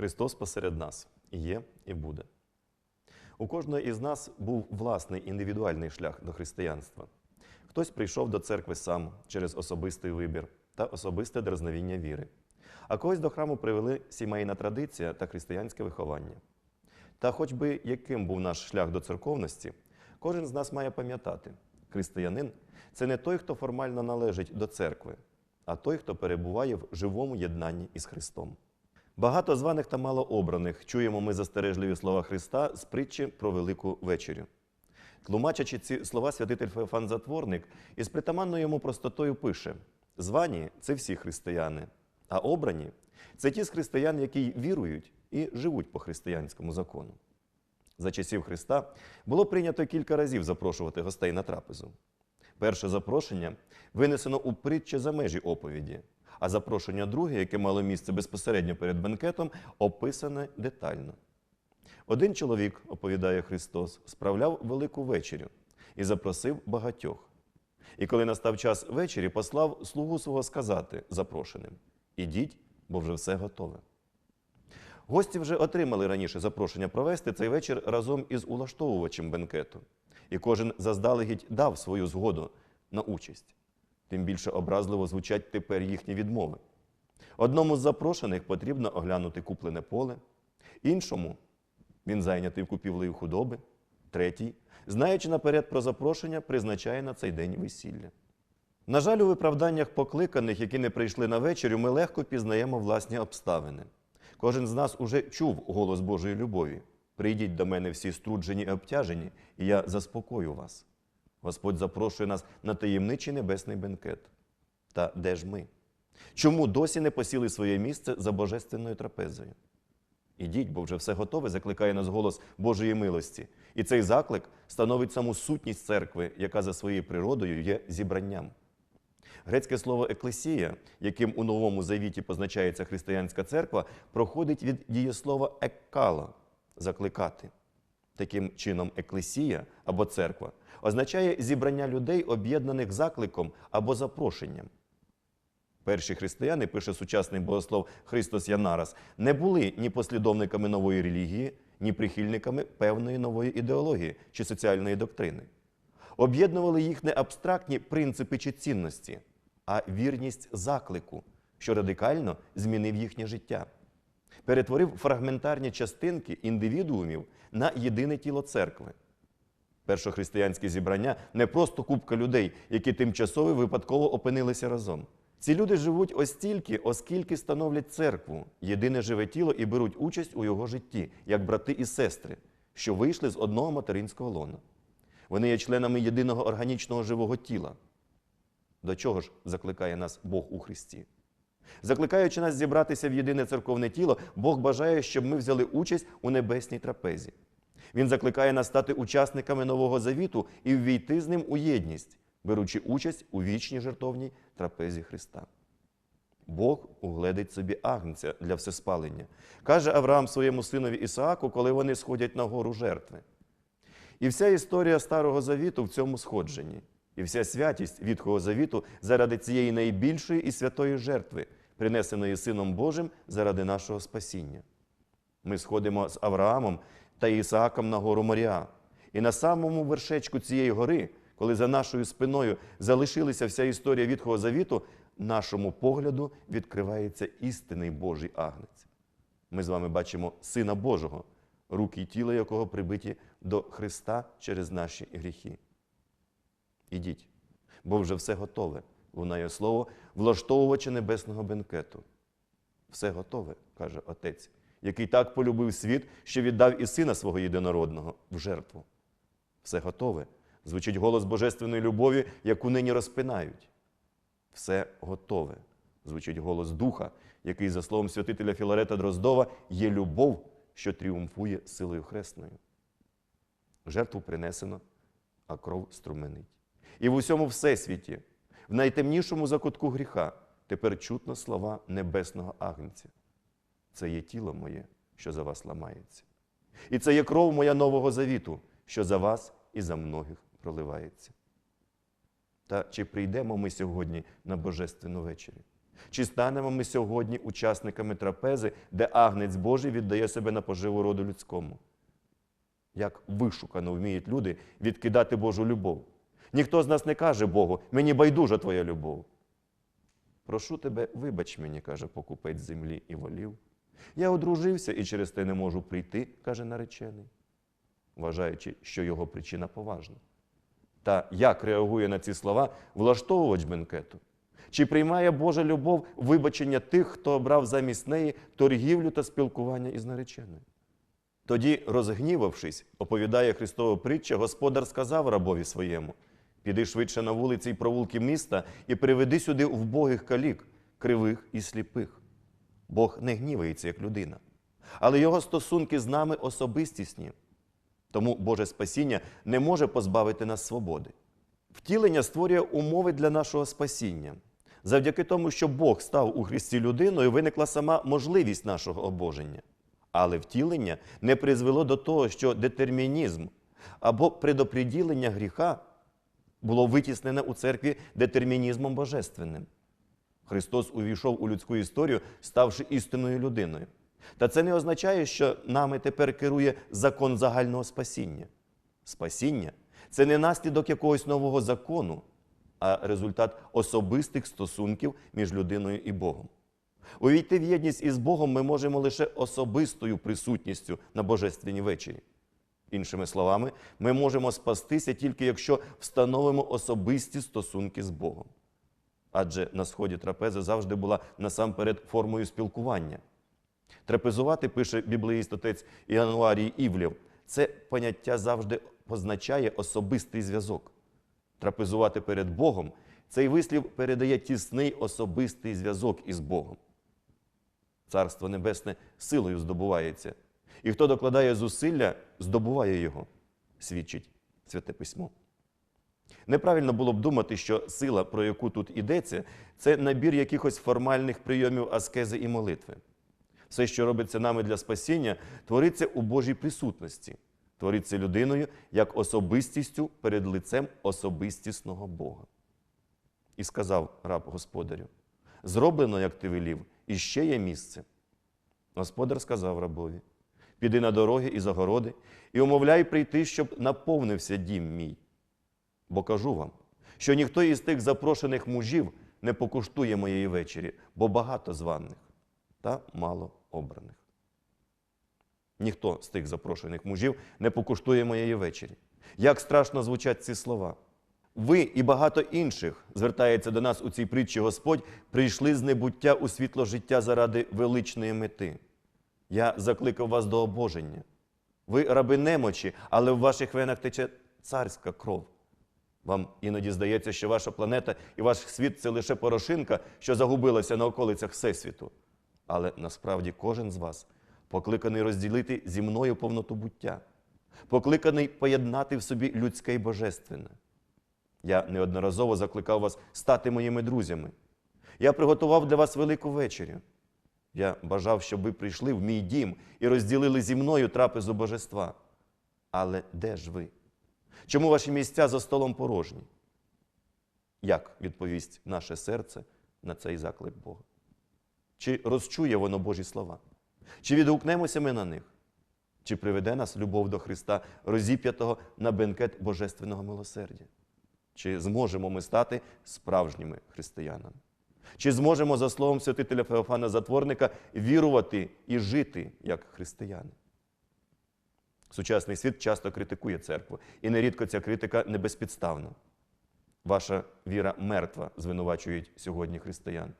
Христос посеред нас є і буде. У кожного із нас був власний індивідуальний шлях до християнства. Хтось прийшов до церкви сам через особистий вибір та особисте дерзновіння віри, а когось до храму привели сімейна традиція та християнське виховання. Та хоч би яким був наш шлях до церковності, кожен з нас має пам'ятати, християнин це не той, хто формально належить до церкви, а той, хто перебуває в живому єднанні із Христом. Багато званих та малообраних чуємо ми застережливі слова Христа з притчі про Велику вечерю. Тлумачачи ці слова, святитель Феофан Затворник із притаманною йому простотою пише: звані це всі християни, а обрані це ті з християн, які вірують і живуть по християнському закону. За часів Христа було прийнято кілька разів запрошувати гостей на трапезу. Перше запрошення винесено у притчі за межі оповіді, а запрошення друге, яке мало місце безпосередньо перед бенкетом, описане детально. Один чоловік, оповідає Христос, справляв велику вечерю і запросив багатьох. І коли настав час вечері, послав слугу свого сказати запрошеним: Ідіть, бо вже все готове. Гості вже отримали раніше запрошення провести цей вечір разом із улаштовувачем бенкету, і кожен заздалегідь дав свою згоду на участь. Тим більше образливо звучать тепер їхні відмови. Одному з запрошених потрібно оглянути куплене поле, іншому він зайнятий купівлею худоби, третій, знаючи наперед про запрошення, призначає на цей день весілля. На жаль, у виправданнях покликаних, які не прийшли на вечерю, ми легко пізнаємо власні обставини. Кожен з нас уже чув голос Божої любові. Прийдіть до мене всі струджені і обтяжені, і я заспокою вас. Господь запрошує нас на таємничий небесний бенкет. Та де ж ми? Чому досі не посіли своє місце за божественною трапезою? Ідіть, бо вже все готове, закликає нас голос Божої милості. І цей заклик становить саму сутність церкви, яка за своєю природою є зібранням. Грецьке слово еклесія, яким у Новому Завіті позначається християнська церква, проходить від дієслова еккало закликати. Таким чином, еклесія або церква означає зібрання людей, об'єднаних закликом або запрошенням. Перші християни, пише сучасний богослов Христос Янарас, не були ні послідовниками нової релігії, ні прихильниками певної нової ідеології чи соціальної доктрини. Об'єднували їх не абстрактні принципи чи цінності, а вірність заклику, що радикально змінив їхнє життя, перетворив фрагментарні частинки індивідуумів на єдине тіло церкви. Першохристиянське зібрання не просто купка людей, які тимчасово випадково опинилися разом. Ці люди живуть ось стільки, оскільки становлять церкву, єдине живе тіло і беруть участь у його житті, як брати і сестри, що вийшли з одного материнського лона. Вони є членами єдиного органічного живого тіла. До чого ж закликає нас Бог у Христі? Закликаючи нас зібратися в єдине церковне тіло, Бог бажає, щоб ми взяли участь у небесній трапезі. Він закликає нас стати учасниками Нового Завіту і ввійти з ним у єдність, беручи участь у вічній жертовній трапезі Христа. Бог угледить собі агнця для всеспалення, каже Авраам своєму синові Ісааку, коли вони сходять на гору жертви. І вся історія Старого Завіту в цьому сходженні, і вся святість Відхого Завіту заради цієї найбільшої і святої жертви, принесеної Сином Божим заради нашого спасіння. Ми сходимо з Авраамом та Ісааком на гору Моріа. І на самому вершечку цієї гори, коли за нашою спиною залишилася вся історія Відхого Завіту, нашому погляду відкривається істинний Божий агнець. Ми з вами бачимо Сина Божого, руки й тіло якого прибиті до Христа через наші гріхи. Ідіть, бо вже все готове, лунає слово, влаштовувача небесного бенкету. Все готове, каже Отець, який так полюбив світ, що віддав і сина свого єдинородного в жертву. Все готове. Звучить голос божественної любові, яку нині розпинають. Все готове. Звучить голос Духа, який, за словом святителя Філарета Дроздова, є любов, що тріумфує силою хресною. Жертву принесено, а кров струменить. І в усьому всесвіті, в найтемнішому закутку гріха, тепер чутно слова небесного агнця. Це є тіло моє, що за вас ламається. І це є кров моя нового завіту, що за вас і за многих проливається. Та чи прийдемо ми сьогодні на Божественну вечерю? Чи станемо ми сьогодні учасниками трапези, де агнець Божий віддає себе на поживу роду людському? Як вишукано вміють люди відкидати Божу любов. Ніхто з нас не каже Богу, мені байдужа твоя любов. Прошу тебе, вибач мені, каже покупець землі і волів. Я одружився і через те не можу прийти, каже наречений, вважаючи, що його причина поважна. Та як реагує на ці слова влаштовувач бенкету? Чи приймає Божа любов вибачення тих, хто обрав замість неї торгівлю та спілкування із нареченою? Тоді, розгнівавшись, оповідає Христова притча, господар сказав рабові своєму: піди швидше на вулиці й провулки міста і приведи сюди вбогих калік, кривих і сліпих. Бог не гнівається, як людина, але його стосунки з нами особистісні. Тому Боже спасіння не може позбавити нас свободи. Втілення створює умови для нашого спасіння. Завдяки тому, що Бог став у Христі людиною, виникла сама можливість нашого обоження. Але втілення не призвело до того, що детермінізм або предоприділення гріха було витіснене у церкві детермінізмом божественним. Христос увійшов у людську історію, ставши істинною людиною. Та це не означає, що нами тепер керує закон загального спасіння. Спасіння це не наслідок якогось нового закону, а результат особистих стосунків між людиною і Богом. Увійти в єдність із Богом ми можемо лише особистою присутністю на Божественній вечері. Іншими словами, ми можемо спастися тільки якщо встановимо особисті стосунки з Богом. Адже на сході трапези завжди була насамперед формою спілкування. Трапезувати, пише біблеїст отець Іануарій Івлєв, це поняття завжди позначає особистий зв'язок. Трапезувати перед Богом цей вислів передає тісний особистий зв'язок із Богом. Царство Небесне силою здобувається, і хто докладає зусилля, здобуває його, свідчить Святе Письмо. Неправильно було б думати, що сила, про яку тут йдеться, це набір якихось формальних прийомів аскези і молитви. Все, що робиться нами для спасіння, твориться у Божій присутності, твориться людиною як особистістю перед лицем особистісного Бога. І сказав раб господарю: зроблено, як ти велів, і ще є місце. Господар сказав рабові: піди на дороги і загороди, і умовляй прийти, щоб наповнився дім мій. Бо кажу вам, що ніхто із тих запрошених мужів не покуштує моєї вечері, бо багато званих та мало обраних. Ніхто з тих запрошених мужів не покуштує моєї вечері. Як страшно звучать ці слова. Ви і багато інших, звертається до нас у цій притчі Господь, прийшли з небуття у світло життя заради величної мети. Я закликав вас до обоження. Ви раби немочі, але в ваших венах тече царська кров. Вам іноді здається, що ваша планета і ваш світ це лише порошинка, що загубилася на околицях Всесвіту. Але насправді кожен з вас покликаний розділити зі мною повноту буття, покликаний поєднати в собі людське й божественне. Я неодноразово закликав вас стати моїми друзями. Я приготував для вас велику вечерю. Я бажав, щоб ви прийшли в мій дім і розділили зі мною трапезу божества. Але де ж ви? Чому ваші місця за столом порожні? Як відповість наше серце на цей заклик Бога? Чи розчує воно Божі слова? Чи відгукнемося ми на них? Чи приведе нас любов до Христа, розіп'ятого на бенкет Божественного милосердя? Чи зможемо ми стати справжніми християнами? Чи зможемо, за словом святителя Феофана Затворника, вірувати і жити як християни? Сучасний світ часто критикує церкву, і нерідко ця критика не безпідставна. Ваша віра мертва, звинувачують сьогодні християн.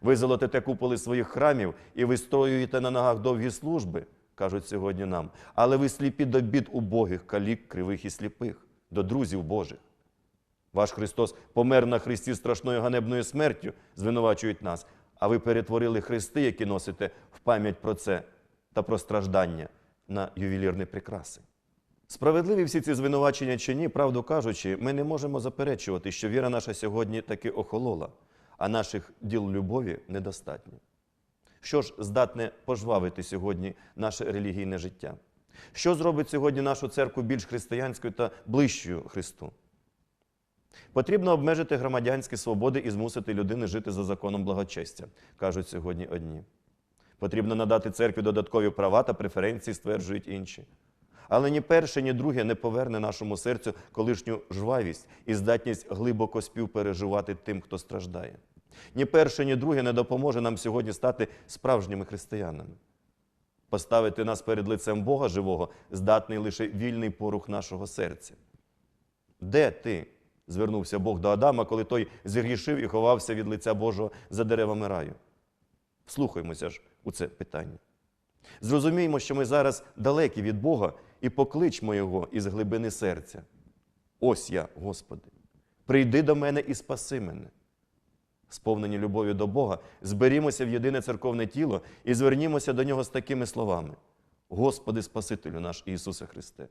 Ви золотите куполи своїх храмів і вистроюєте на ногах довгі служби, кажуть сьогодні нам, але ви сліпі до бід убогих, калік, кривих і сліпих, до друзів Божих. Ваш Христос помер на Христі страшною ганебною смертю, звинувачують нас, а ви перетворили хрести, які носите в пам'ять про це та про страждання на ювелірні прикраси. Справедливі всі ці звинувачення чи ні, правду кажучи, ми не можемо заперечувати, що віра наша сьогодні таки охолола, а наших діл любові недостатньо. Що ж здатне пожвавити сьогодні наше релігійне життя? Що зробить сьогодні нашу церкву більш християнською та ближчою Христу? Потрібно обмежити громадянські свободи і змусити людини жити за законом благочестя, кажуть сьогодні одні. Потрібно надати церкві додаткові права та преференції, стверджують інші. Але ні перше, ні друге не поверне нашому серцю колишню жвавість і здатність глибоко співпереживати тим, хто страждає. Ні перше, ні друге не допоможе нам сьогодні стати справжніми християнами. Поставити нас перед лицем Бога живого здатний лише вільний порух нашого серця. Де ти? Звернувся Бог до Адама, коли той згрішив і ховався від лиця Божого за деревами раю. Вслухаймося ж у це питання. Зрозуміємо, що ми зараз далекі від Бога і покличмо Його із глибини серця. Ось я, Господи, прийди до мене і спаси мене. Сповнені любов'ю до Бога, зберімося в єдине церковне тіло і звернімося до нього з такими словами: Господи, Спасителю наш Ісусе Христе,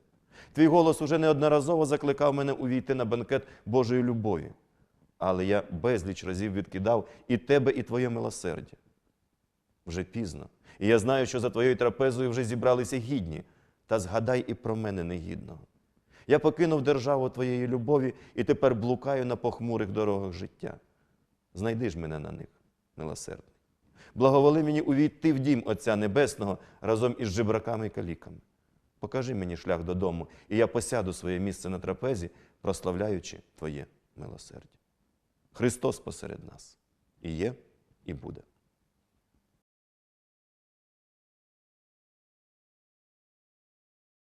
Твій голос уже неодноразово закликав мене увійти на банкет Божої любові, але я безліч разів відкидав і Тебе, і Твоє милосердя. Вже пізно. І я знаю, що за твоєю трапезою вже зібралися гідні, та згадай і про мене негідного. Я покинув державу твоєї любові і тепер блукаю на похмурих дорогах життя. Знайди ж мене на них, милосердний. Благоволи мені увійти в дім Отця Небесного разом із жебраками і каліками. Покажи мені шлях додому, і я посяду своє місце на трапезі, прославляючи Твоє милосердя. Христос посеред нас і є, і буде.